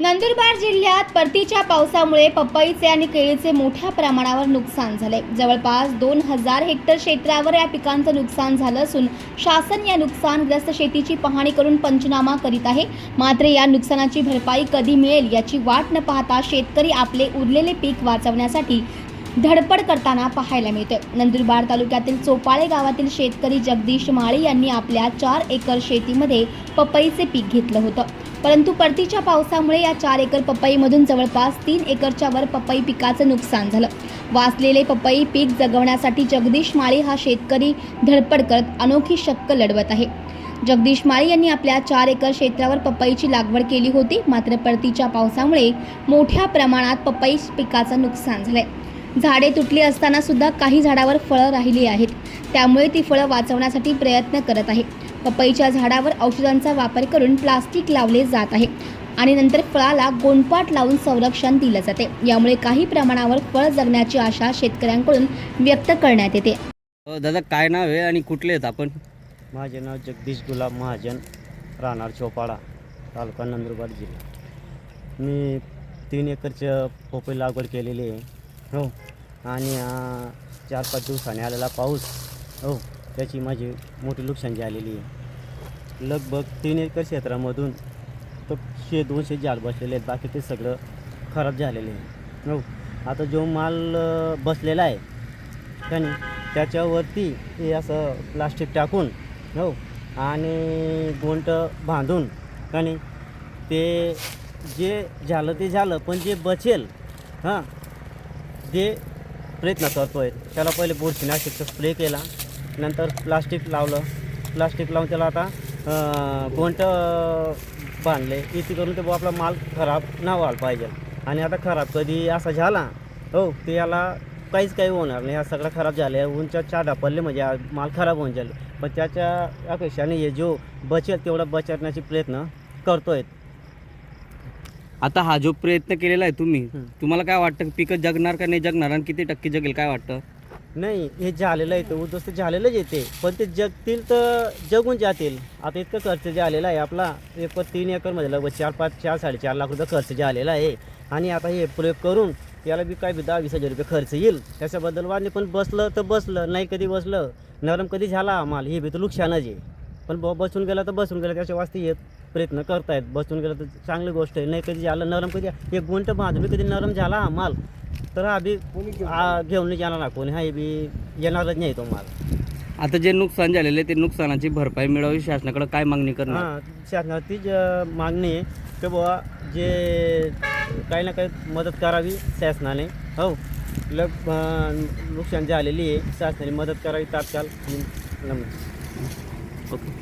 नंदुरबार जिल्ह्यात परतीच्या पावसामुळे पपईचे आणि केळीचे मोठ्या प्रमाणावर नुकसान झाले. जवळपास दोन हजार हेक्टर क्षेत्रावर या पिकांचं नुकसान झालं असून शासन या नुकसानग्रस्त शेतीची पाहणी करून पंचनामा करीत आहे. मात्र या नुकसानाची भरपाई कधी मिळेल याची वाट न पाहता शेतकरी आपले उरलेले पीक वाचवण्यासाठी धडपड करताना पाहायला मिळते. नंदुरबार तालुक्यातील चोपाळे गावातील शेतकरी जगदीश माळे यांनी आपल्या चार एकर शेतीमध्ये पपईचे पीक घेतलं होतं. परंतु परतीच्या पावसामुळे या चार एकर पपईमधून जवळपास तीन एकरच्या वर पपई पिकाचं नुकसान झालं. वाचलेले पपई पीक जगवण्यासाठी जगदीश माळे हा शेतकरी धडपड करत अनोखी शक्क लढवत आहे. जगदीश माळी यांनी आपल्या चार एकर क्षेत्रावर पपईची लागवड केली होती मात्र परतीच्या पावसामुळे मोठ्या प्रमाणात पपई पिकाचं नुकसान झालंय. झाडे तुटली असताना सुद्धा काही झाडावर फळं राहिली आहेत. त्यामुळे ती फळं वाचवण्यासाठी प्रयत्न करत आहे. पपईच्या झाडावर औषधांचा वापर करून प्लास्टिक लावले जात आहे आणि नंतर फळाला गोंडपाट लावून संरक्षण दिलं जाते. यामुळे काही प्रमाणावर फळ जगण्याची आशा शेतकऱ्यांकडून व्यक्त करण्यात येते. दादा काय नाव आहे आणि कुठले आहेत आपण? माझे नाव जगदीश गुलाब महाजन राहणार चोपाडा तालुका नंदुरबार जिल्हा. मी तीन एकरचं पोपई लागवड केलेली आहे. हो. आणि चार पाच दिवसाने आलेला पाऊस. हो त्याची माझी मोठी नुकसान झालेली आहे. लगभग तीन एकर क्षेत्रामधून तो शे दोनशे झाड बसलेले आहेत. बाकी ते सगळं खराब झालेले आहे. हो आता जो माल बसलेला आहे त्याने त्याच्यावरती हे असं प्लास्टिक टाकून हो आणि गोंट बांधून आणि ते जे झालं ते झालं पण जे बचेल हां जे प्रयत्न करतो आहे त्याला पहिले बुरशीनाशकचा स्प्रे केला नंतर प्लास्टिक लावलं. प्लास्टिक लावून त्याला आता अं, गोंट बांधले. इथे करून ते बुवा आपला माल खराब न व्हायला पाहिजे. आणि आता खराब कधी असा झाला हो ते याला काहीच काही होणार नाही. हा सगळा खराब झाले उंच्या चादा पडले म्हणजे माल खराब होऊन जाईल. पण त्याच्या अपेक्षाने हे जो बचेल तेवढा बचवण्याचे प्रयत्न करतो आहेत आता हा जो प्रयत्न केलेला आहे तुम्ही. तुम्हाला काय वाटतं पिकं जगणार का नाही जगणार आणि किती टक्के जगेल काय वाटतं? नाही हे झालेलं आहे ते उद्ध्वस्त झालेलंच येते पण ते जगतील तर जगून जातील. आता इतकं खर्च जे आलेला आहे आपला एक तीन एकरमध्ये लगभग चार पाच चार साडेचार लाख रुपये खर्च जे आलेला आहे. आणि आता हे प्रयोग करून याला बी काय बी दहा वीस हजार रुपये खर्च येईल. त्याच्याबद्दल वाढले पण बसलं तर बसलं नाही कधी बसलं नरम कधी झाला आम्हाला हे बी तर नुकसानच आहे. पण बसून गेलं तर बसून गेलं त्याच्या वास्ते येत? प्रयत्न करतायत. बसून गेलं तर चांगली गोष्ट आहे. नाही कधी झालं नरम कधी एक गुंट बांधून बी कधी नरम झाला हा माल तर हा बी घेऊन नाही जाणार ना कोणी. हा बी येणारच नाही तो माल. आता जे नुकसान झालेलं आहे ते नुकसानाची भरपाई मिळावी शासनाकडे काय मागणी करणार? हां शासनाची ज- मागणी आहे की बुवा जे काही ना काही मदत करावी शासनाने. हो लग नुकसान झालेली आहे. शासनाने मदत करावी तात्काळ. ओके.